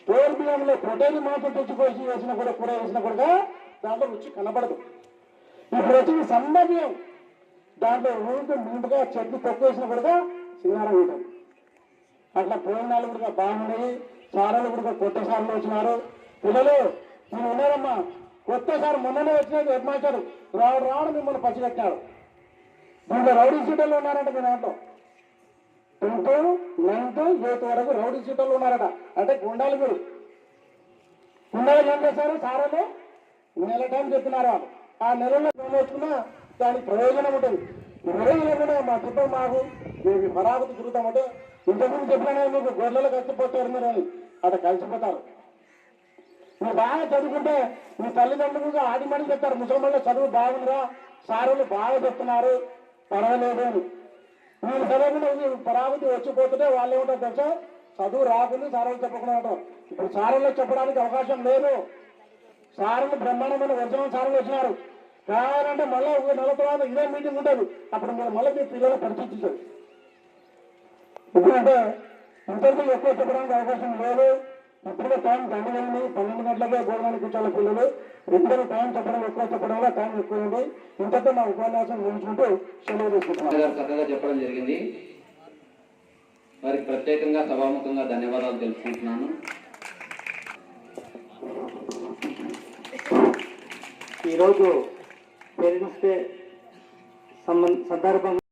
Store బియ్యంలో ప్రొటైన్ మాంసం తెచ్చుకోసి వేసిన కూడా కూర వేసిన కూడా దాంట్లో రుచి కనబడదు. ఇప్పుడు వచ్చిన సన్న బియ్యం దాంట్లో ఊరికి ముందుగా చెట్లు తొక్కు వేసిన కూడా సింగారం ఉంటుంది. అట్లా పోయినాలు కూడా బాగున్నాయి సారాలు కూడా కొత్త సార్లు వచ్చినారు. పిల్లలు మీరు ఉన్నారమ్మా. కొత్త సార్ మొన్ననే వచ్చినది హెడ్ మాస్టర్ రావడం రావడం మిమ్మల్ని పచ్చిగట్టినాడు దీంట్లో రౌడీ సీటర్లు ఉన్నారంట మీ దాంట్లో. టెన్త్ నైన్త్ ఎయిత్ వరకు రౌడీ సీటర్లు ఉన్నారట. అంటే గుండాలు గురు గుండాలు ఏం చేశారు? సారాలు నెల టైం చెప్పినారు ఆ నెలలో వేసుకున్నా దానికి ప్రయోజనం ఉంటుంది. ప్రయోజనం కూడా మా చుట్టం మాకు మీ పరాగతి తిరుగుతామంటే ఇంతకుముందు చెప్పినా మీకు గొర్రెలు కలిసిపోతారు మీరు అని. అక్కడ కలిసిపోతారు. మీరు బాగా చదువుకుంటే మీ తల్లిదండ్రులు ఆది మని చెప్తారు ముసలిమల్లో చదువు బాగుందిరా. సారులు బాగా చెప్తున్నారు. పర్వాలేదు అని. మీరు చదవకుండా ఈ వచ్చిపోతుంటే వాళ్ళు ఏమంటారు తెలుసా? చదువు రాకుండా సారాలు చెప్పకుండా ఉంటాం. ఇప్పుడు సారంలో చెప్పడానికి అవకాశం లేదు. సారులు బ్రహ్మాండమైన వర్షం సారులు వచ్చినారు. కావాలంటే మళ్ళీ ఒక నెల తర్వాత ఇదే మీటింగ్ ఉంటుంది. అప్పుడు మీరు మళ్ళీ మీ పిల్లలు పరిశీలించారు ఎందుకంటే ఇంతకు ఎక్కువ చెప్పడానికి అవకాశం లేదు. ఇప్పుడే టైం దండగండి పన్నెండు గంటలకే గోడడానికి కూర్చోాలి పిల్లలు. ఇద్దరు టైం చెప్పడం ఎక్కువ చెప్పడం వల్ల టైం ఎక్కువ ఉంది ఇంతతో నా ఉపన్యాసం ముగించుకుంటూ సెలవు తీసుకుంటున్నాను చక్కగా చెప్పడం జరిగింది. వారికి ప్రత్యేకంగా సభాముఖంగా ధన్యవాదాలు తెలుపుకుంటున్నాను. ఈరోజు పేరెంట్స్ డే సంబంధ సందర్భంగా